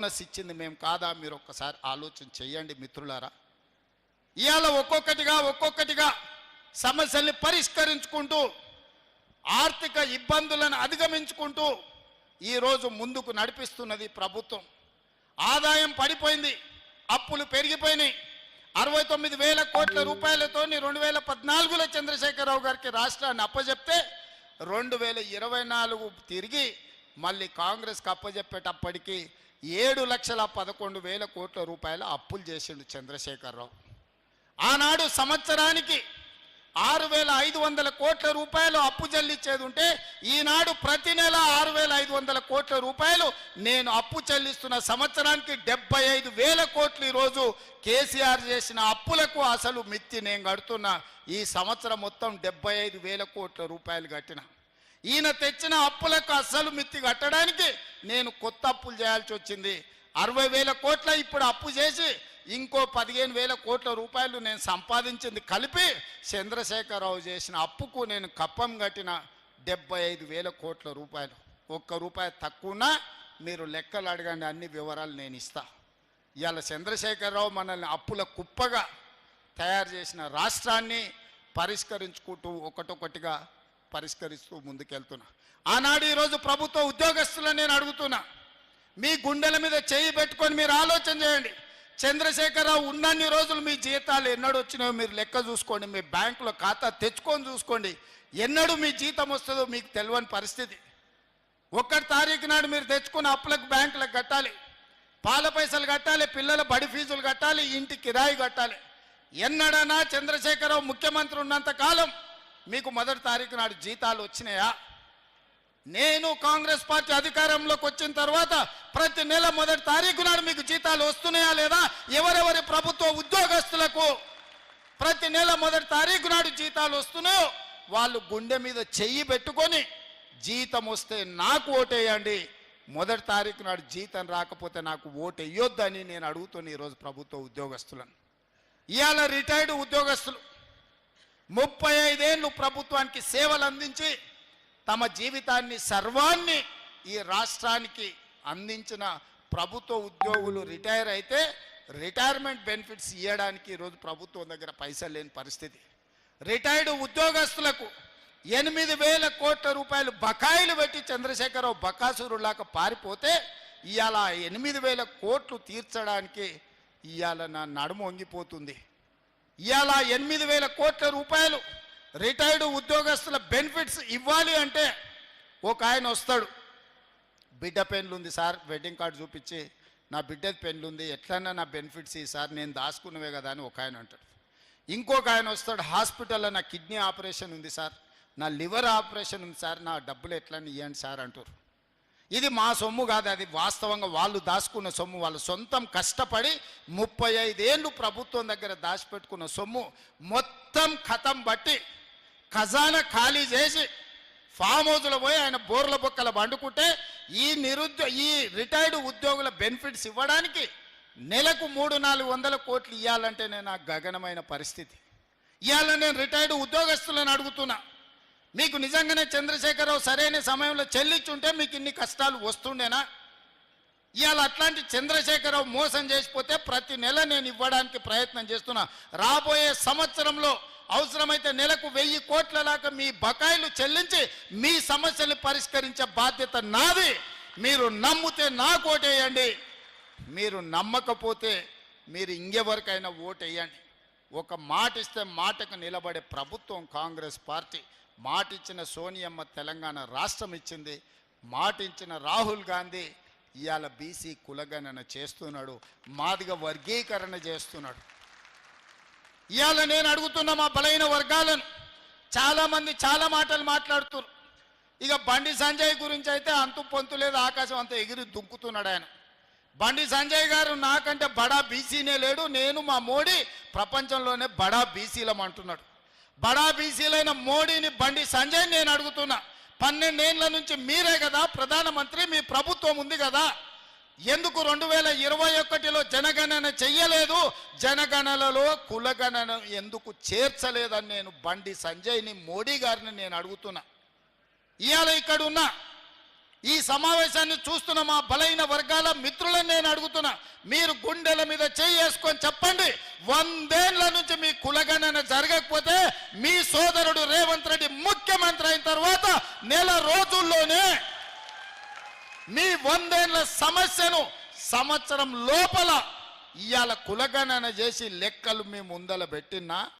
Bonus ఇచ్చింది మేము కాదా? మీరు ఒక్కసారి ఆలోచన చేయండి మిత్రులారా. ఇవాళ ఒక్కొక్కటిగా ఒక్కొక్కటిగా సమస్యల్ని పరిష్కరించుకుంటూ ఆర్థిక ఇబ్బందులను అధిగమించుకుంటూ ఈరోజు ముందుకు నడిపిస్తున్నది ప్రభుత్వం. ఆదాయం పడిపోయింది అప్పులు పెరిగిపోయినాయి. అరవై తొమ్మిది వేల కోట్ల రూపాయలతో రెండు వేల పద్నాలుగులో చంద్రశేఖరరావు గారికి రాష్ట్రాన్ని అప్పజెప్తే రెండు వేల ఇరవై నాలుగు తిరిగి మళ్ళీ కాంగ్రెస్కి అప్పజెప్పేటప్పటికీ ఏడు లక్షల పదకొండు వేల కోట్ల రూపాయల అప్పులు చేసిండు చంద్రశేఖరరావు. ఆనాడు సంవత్సరానికి ఆరు వేల ఐదు వందల కోట్ల రూపాయలు అప్పు చెల్లించేది ఉంటే ఈనాడు ప్రతి నెల ఆరు వేల ఐదు వందల కోట్ల రూపాయలు నేను అప్పు చెల్లిస్తున్న సంవత్సరానికి డెబ్బై ఐదు వేల కోట్లు ఈరోజు కేసీఆర్ చేసిన అప్పులకు అసలు మిత్తి నేను కడుతున్నా. ఈ సంవత్సరం మొత్తం డెబ్బై ఐదు వేల కోట్ల రూపాయలు కట్టిన. ఈయన తెచ్చిన అప్పులకు అసలు మిత్తి కట్టడానికి నేను కొత్త అప్పులు చేయాల్సి వచ్చింది. అరవై వేల కోట్ల ఇప్పుడు అప్పు చేసి ఇంకో పదిహేను వేల కోట్ల రూపాయలు నేను సంపాదించింది కలిపి చంద్రశేఖరరావు చేసిన అప్పుకు నేను కప్పం కట్టిన డెబ్బై ఐదు వేల కోట్ల రూపాయలు. ఒక్క రూపాయి తక్కువనా మీరు లెక్కలు అడగండి అన్ని వివరాలు నేను ఇస్తా. ఇవాళ చంద్రశేఖరరావు మనల్ని అప్పుల కుప్పగా తయారు చేసిన రాష్ట్రాన్ని పరిష్కరించుకుంటూ ఒకటొకటిగా పరిష్కరిస్తూ ముందుకెళ్తున్నా. ఆనాడు ఈరోజు ప్రభుత్వ ఉద్యోగస్తులను నేను అడుగుతున్నా. మీ గుండెల మీద చేయి పెట్టుకొని మీరు ఆలోచన చేయండి. చంద్రశేఖరరావు ఉన్నన్ని రోజులు మీ జీతాలు ఎన్నడు వచ్చినాయో మీరు లెక్క చూసుకోండి. మీ బ్యాంకులో ఖాతా తెచ్చుకొని చూసుకోండి. ఎన్నడూ మీ జీతం వస్తుందో మీకు తెలియని పరిస్థితి. ఒక్కటి తారీఖు నాడు మీరు తెచ్చుకున్న అప్పులకు బ్యాంకులకు కట్టాలి. పాల పైసలు కట్టాలి పిల్లల బడి ఫీజులు కట్టాలి ఇంటి కిరాయి కట్టాలి. ఎన్నడనా చంద్రశేఖరరావు ముఖ్యమంత్రి ఉన్నంత కాలం మీకు మొదటి తారీఖు నాడు జీతాలు వచ్చినాయా? నేను కాంగ్రెస్ పార్టీ అధికారంలోకి వచ్చిన తర్వాత ప్రతి నెల మొదటి తారీఖు నాడు మీకు జీతాలు వస్తున్నాయా లేదా? ఎవరెవరి ప్రభుత్వ ఉద్యోగస్తులకు ప్రతి నెల మొదటి తారీఖు నాడు జీతాలు వస్తున్నాయో వాళ్ళు గుండె మీద చెయ్యి పెట్టుకొని జీతం వస్తే నాకు ఓటేయండి. మొదటి తారీఖు నాడు జీతం రాకపోతే నాకు ఓటు వేయొద్దని నేను అడుగుతున్న ఈరోజు ప్రభుత్వ ఉద్యోగస్తులను. ఇవాళ రిటైర్డ్ ఉద్యోగస్తులు ముప్పై ఐదేళ్ళు ప్రభుత్వానికి సేవలు అందించి తమ జీవితాన్ని సర్వాన్ని ఈ రాష్ట్రానికి అందించిన ప్రభుత్వ ఉద్యోగులు రిటైర్ అయితే రిటైర్మెంట్ బెనిఫిట్స్ ఇవ్వడానికి ఈరోజు ప్రభుత్వం దగ్గర పైసలు లేని పరిస్థితి. రిటైర్డ్ ఉద్యోగస్తులకు ఎనిమిది వేల కోట్ల రూపాయలు బకాయిలు పెట్టి చంద్రశేఖరరావు బకాసురులాగా పారిపోతే ఇవాళ ఎనిమిది వేల కోట్లు తీర్చడానికి ఇవాళ నా నడుము వంగిపోతుంది. ఇవాళ ఎనిమిది వేల కోట్ల రూపాయలు రిటైర్డ్ ఉద్యోగస్తుల బెనిఫిట్స్ ఇవ్వాలి అంటే ఒక ఆయన వస్తాడు. బిడ్డ పెన్లు ఉంది సార్ వెడ్డింగ్ కార్డు చూపించి నా బిడ్డది పెన్లు ఉంది ఎట్లన్నా నా బెనిఫిట్స్ ఈ సార్ నేను దాచుకున్నవే కదా అని ఒక ఆయన అంటాడు. ఇంకొక ఆయన వస్తాడు హాస్పిటల్లో నా కిడ్నీ ఆపరేషన్ ఉంది సార్ నా లివర్ ఆపరేషన్ ఉంది సార్ నా డబ్బులు ఎట్లని ఇవ్వండి సార్ అంటారు. ఇది మా సొమ్ము కాదు అది వాస్తవంగా వాళ్ళు దాచుకున్న సొమ్ము. వాళ్ళు సొంతం కష్టపడి ముప్పై ఐదేళ్ళు ప్రభుత్వం దగ్గర దాచిపెట్టుకున్న సొమ్ము మొత్తం కథం బట్టి ఖజానా ఖాళీ చేసి ఫామ్ హౌస్లో పోయి ఆయన బోర్ల బొక్కల వండుకుంటే ఈ నిరుద్యో ఈ రిటైర్డ్ ఉద్యోగుల బెనిఫిట్స్ ఇవ్వడానికి నెలకు మూడు నాలుగు వందల కోట్లు ఇవ్వాలంటే నేను నాకు గగనమైన పరిస్థితి. ఇవాళ నేను రిటైర్డ్ ఉద్యోగస్తులను అడుగుతున్నా. మీకు నిజంగానే చంద్రశేఖరరావు సరైన సమయంలో చెల్లించుంటే మీకు ఇన్ని కష్టాలు వస్తుండేనా? ఇవాళ అట్లాంటి చంద్రశేఖరరావు మోసం చేసిపోతే ప్రతి నెల నేను ఇవ్వడానికి ప్రయత్నం చేస్తున్నా. రాబోయే సంవత్సరంలో అవసరమైతే నెలకు వెయ్యి కోట్ల దాకా మీ బకాయిలు చెల్లించి మీ సమస్యలు పరిష్కరించే బాధ్యత నాది. మీరు నమ్మితే నాకు కోటేయండి మీరు నమ్మకపోతే మీరు ఇంకెవరికైనా ఓటేయండి. ఒక మాట ఇస్తే మాటకు నిలబడే ప్రభుత్వం కాంగ్రెస్ పార్టీ. మాటిచ్చిన సోనియమ్మ తెలంగాణ రాష్ట్రం ఇచ్చింది మాటించిన రాహుల్ గాంధీ ఇవాళ బీసీ కులగణన చేస్తున్నాడు మాదిగ వర్గీకరణ చేస్తున్నాడు. ఇవాళ నేను అడుగుతున్న మా బలైన వర్గాలను చాలామంది చాలా మాటలు మాట్లాడుతున్నారు ఇక బండి సంజయ్ గురించి అయితే అంతు పొంతు లేదు ఆకాశం అంతా ఎగిరి దుంకుతున్నాడు ఆయన. బండి సంజయ్ గారు నాకంటే బడా బీసీనే లేడు నేను మా మోడీ ప్రపంచంలోనే బడా బీసీలం అంటున్నాడు. బడా బీసీలైన మోడీని బండి సంజయ్ నేను అడుగుతున్నా. పన్నెండేళ్ళ నుంచి మీరే కదా ప్రధానమంత్రి మీ ప్రభుత్వం ఉంది కదా. ఎందుకు రెండు వేల ఇరవై ఒకటిలో జనగణన చెయ్యలేదు? జనగణనలో కులగణన ఎందుకు చేర్చలేదని నేను బండి సంజయ్ని మోడీ గారిని నేను అడుగుతున్నా. ఇవాళ ఇక్కడ ఉన్న ఈ సమావేశాన్ని చూస్తున్న మా బలైన వర్గాల మిత్రులను నేను అడుగుతున్నా. మీరు గుండెల మీద చేసుకొని చెప్పండి. వందేళ్ళ నుంచి మీ కులగణన జరగకపోతే మీ సోదరుడు రేవంత్ రెడ్డి ముఖ్యమంత్రి అయిన తర్వాత నెల రోజుల్లోనే మీ వందేళ్ళ సమస్యను సంవత్సరం లోపల ఇవాళ కులగణన చేసి లెక్కలు మీ ముందల పెట్టినా